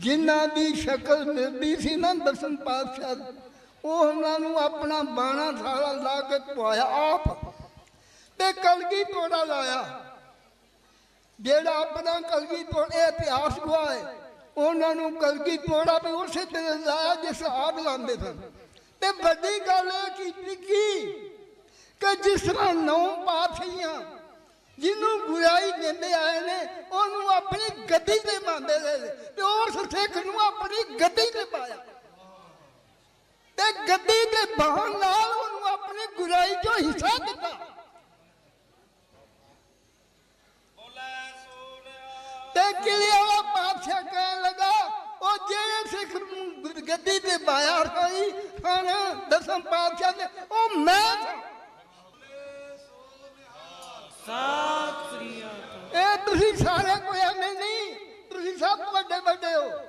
ਜਿਨ੍ਹਾਂ ਦੀ ਸ਼ਕਲ ਮਿਲਦੀ ਸੀ ਨਾ ਦਸਮ ਪਾਤਸ਼ਾਹ ਉਹਨਾਂ ਨੂੰ ਆਪਣਾ ਬਾਣਾ ਸਾਲਾ ਲਾ ਕੇ ਪਵਾਇਆ ਆਪ। ਤੇ ਕਲਗੀ ਤੋੜਾ ਲਾਇਆ। ਜਿਹੜਾ ਆਪਣਾ ਕਲਗੀ ਤੋੜ ਇਤਿਹਾਸ ਗਵਾਏ ਉਹਨਾਂ ਨੂੰ ਕਲਗੀ ਤੋੜਾ ਵੀ ਉਸੇ ਤਰ੍ਹਾਂ ਲਾਇਆ ਜਿਸ ਆਪ ਲਾਉਂਦੇ ਸਨ। ਤੇ ਵੱਡੀ ਗੱਲ ਇਹ ਕੀਤੀ ਕੀ, ਕਿ ਜਿਸ ਤਰ੍ਹਾਂ ਨੌ ਪਾਥੀਆਂ ਜਿਹਨੂੰ ਗੁਰਾਈ ਦਿੰਦੇ ਆਏ ਉਹਨੂੰ ਆਪਣੀ ਗੱਦੀ ਤੇ ਮੰਨਦੇ ਰਹੇ ਤੇ ਉਸ ਸਿੱਖ ਨੂੰ ਆਪਣੀ ਗੱਦੀ ਤੇ ਪਾਇਆ। ਤੇ ਗੱਦੀ ਦੇ ਬਹਾਨ ਨਾਲ ਉਹਨੂੰ ਆਪਣੀ ਗੁਰਾਈ ਚੋਂ ਹਿੱਸਾ ਦਿੱਤਾ। ਤੇ ਕਿਲੇ ਵਾਲਾ ਪਾਤਸ਼ਾਹ ਕਹਿਣ ਲੱਗਾ ਉਹ ਜਿਹੜੇ ਸਿੱਖ ਨੂੰ ਗੱਦੀ ਤੇ ਬਾਇਆ ਹੋਈ ਹਨ ਦਸਮ ਪਾਤਸ਼ਾਹ ਦੇ ਉਹ ਮੈਂ ਤੁਸੀਂ ਸਾਰੇ ਕੋਈ